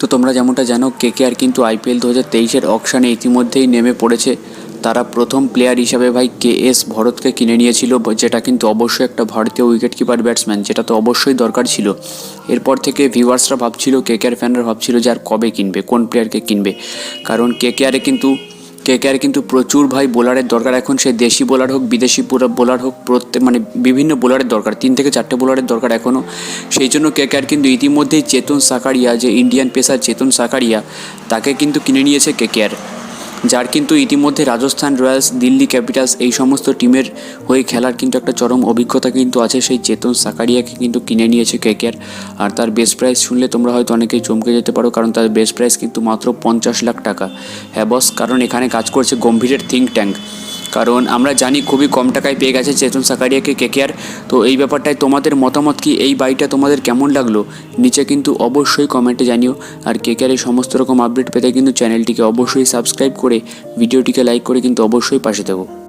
তো তোমরা যেমনটা জানো কেকেআর কিন্তু আইপিএল দু হাজার তেইশের অকশানে ইতিমধ্যেই নেমে পড়েছে। তারা প্রথম প্লেয়ার হিসাবে ভাই কে এস ভরতকে কিনে নিয়েছিল যেটা কিন্তু অবশ্যই একটা ভারতীয় উইকেট কিপার ব্যাটসম্যান যেটা তো অবশ্যই দরকার ছিল। এরপর থেকে ভিউয়ার্সরা ভাবছিল কেকেআর ফ্যানরা ভাবছিল যে আর কবে কিনবে, কোন প্লেয়ারকে কিনবে। কারণ কে কেকেআরে কিন্তু কেকেআর কিন্তু প্রচুর ভাই বোলারের দরকার। এখন সে দেশি বোলার হোক, বিদেশি বোলার হোক প্রত্যেক মানে বিভিন্ন বোলারের দরকার। তিন থেকে চারটে বোলারের দরকার এখনও সেই জন্য কেকেআর কিন্তু ইতিমধ্যেই চেতন সাকারিয়া, যে ইন্ডিয়ান পেসার চেতন সাকারিয়া, তাকে কিন্তু কিনে নিয়েছে কেকেআর যার কিন্তু ইতিমধ্যে রাজস্থান রয়্যালস, দিল্লি ক্যাপিটালস এই সমস্ত টিমের হয়ে খেলার কিন্তু একটা চরম অভিজ্ঞতা কিন্তু আছে। সেই চেতন সাকারিয়াকে কিন্তু কিনে নিয়েছে কেকেআর আর তার বেস্ট প্রাইস শুনলে তোমরা হয়তো অনেকেই চমকে যেতে পারো, কারণ তার বেস্ট প্রাইস কিন্তু মাত্র পঞ্চাশ লাখ টাকা। হ্যাঁ বস কারণ এখানে কাজ করছে গম্ভীরের থিঙ্ক ট্যাঙ্ক কারণ আমরা জানি খুবই কম টাকায় পেয়ে গেছে চেতন সাকারিয়াকে কেকেআর তো এই ব্যাপারটায় তোমাদের মতামত কি? এই বাইটা তোমাদের কেমন লাগল? নিচে কিন্তু অবশ্যই কমেন্টে জানিও। আর কেকেআরের সমস্ত রকম আপডেট পেতে কিন্তু চ্যানেলটিকে অবশ্যই সাবস্ক্রাইব করে ভিডিওটিকে লাইক করে কিন্তু অবশ্যই পাশে থাকো।